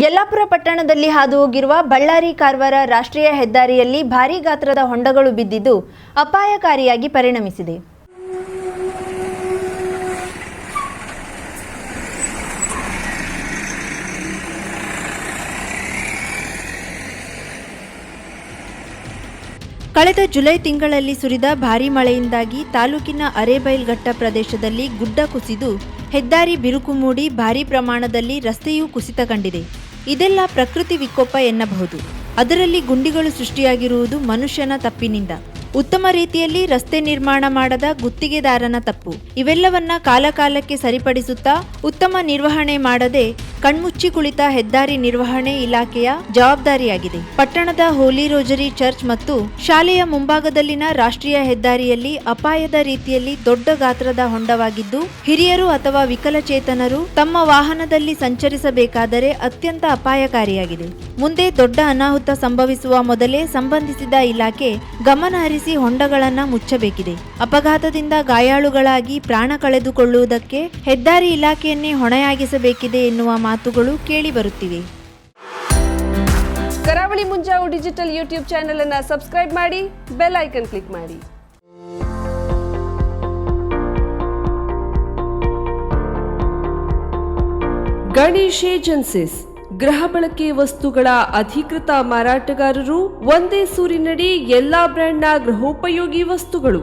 ಯಲ್ಲಾಪುರ ಪಟ್ಟಣದಲ್ಲಿ ಹಾದು ಹೋಗಿರುವ ಬಳ್ಳಾರಿ ಕಾರವಾರ ರಾಷ್ಟ್ರೀಯ ಹೆದ್ದಾರಿಯಲ್ಲಿ ಭಾರೀ ಗಾತ್ರದ ಹೊಂಡಗಳು ಬಿದ್ದಿದ್ದು ಅಪಾಯಕಾರಿಯಾಗಿ ಪರಿಣಮಿಸಿದೆ. ಕಳೆದ ಜುಲೈ ತಿಂಗಳಲ್ಲಿ ಸುರಿದ ಭಾರೀ ಮಳೆಯಿಂದಾಗಿ ತಾಲೂಕಿನ ಅರೇಬೈಲ್ಘಟ್ಟ ಪ್ರದೇಶದಲ್ಲಿ ಗುಡ್ಡ ಕುಸಿದು ಹೆದ್ದಾರಿ ಬಿರುಕು ಮೂಡಿ ಭಾರೀ ಪ್ರಮಾಣದಲ್ಲಿ ರಸ್ತೆಯೂ ಕುಸಿತ ಕಂಡಿದೆ ಇದೆಲ್ಲ ಪ್ರಕೃತಿ ವಿಕೋಪ ಎನ್ನಬಹುದು. ಅದರಲ್ಲಿ ಗುಂಡಿಗಳು ಸೃಷ್ಟಿಯಾಗಿರುವುದು ಮನುಷ್ಯನ ತಪ್ಪಿನಿಂದ. ಉತ್ತಮ ರೀತಿಯಲ್ಲಿ ರಸ್ತೆ ನಿರ್ಮಾಣ ಮಾಡದ ಗುತ್ತಿಗೆದಾರನ ತಪ್ಪು. ಇವೆಲ್ಲವನ್ನ ಕಾಲಕಾಲಕ್ಕೆ ಸರಿಪಡಿಸುತ್ತಾ ಉತ್ತಮ ನಿರ್ವಹಣೆ ಮಾಡದೆ ಕಣ್ಮುಚ್ಚಿ ಕುಳಿತ ಹೆದ್ದಾರಿ ನಿರ್ವಹಣೆ ಇಲಾಖೆಯ ಜವಾಬ್ದಾರಿಯಾಗಿದೆ. ಪಟ್ಟಣದ ಹೋಲಿ ರೋಜರಿ ಚರ್ಚ್ ಮತ್ತು ಶಾಲೆಯ ಮುಂಭಾಗದಲ್ಲಿನ ರಾಷ್ಟ್ರೀಯ ಹೆದ್ದಾರಿಯಲ್ಲಿ ಅಪಾಯದ ರೀತಿಯಲ್ಲಿ ದೊಡ್ಡ ಗಾತ್ರದ ಹೊಂಡವಾಗಿದ್ದು, ಹಿರಿಯರು ಅಥವಾ ವಿಕಲಚೇತನರು ತಮ್ಮ ವಾಹನದಲ್ಲಿ ಸಂಚರಿಸಬೇಕಾದರೆ ಅತ್ಯಂತ ಅಪಾಯಕಾರಿಯಾಗಿದೆ. ಮುಂದೆ ದೊಡ್ಡ ಅನಾಹುತ ಸಂಭವಿಸುವ ಮೊದಲೇ ಸಂಬಂಧಿಸಿದ ಇಲಾಖೆ ಗಮನ ಹರಿಸಿ ಹೊಂಡಗಳನ್ನ ಮುಚ್ಚಬೇಕಿದೆ. ಅಪಘಾತದಿಂದ ಗಾಯಾಳುಗಳಾಗಿ ಪ್ರಾಣ ಕಳೆದುಕೊಳ್ಳುವುದಕ್ಕೆ ಹೆದ್ದಾರಿ ಇಲಾಖೆಯನ್ನೇ ಹೊಣೆಯಾಗಿಸಬೇಕಿದೆ ಎನ್ನುವ ಮಾತುಗಳು ಕೇಳಿಬರುತ್ತಿವೆ. Karavali Munjavu digital YouTube channel ಅನ್ನು ಸಬ್ಸ್ಕ್ರೈಬ್ ಮಾಡಿ ಬೆಲ್ ಐಕನ್ ಕ್ಲಿಕ್ ಮಾಡಿ. ಗಣೇಶ್ ಏಜೆನ್ಸಿಸ್ ಗೃಹ ಬಳಕೆ ವಸ್ತುಗಳ ಅಧಿಕೃತ ಮಾರಾಟಗಾರರು ಒಂದೇ ಸೂರಿನಡಿ ಎಲ್ಲಾ ಬ್ರ್ಯಾಂಡ್ನ ಗೃಹೋಪಯೋಗಿ ವಸ್ತುಗಳು.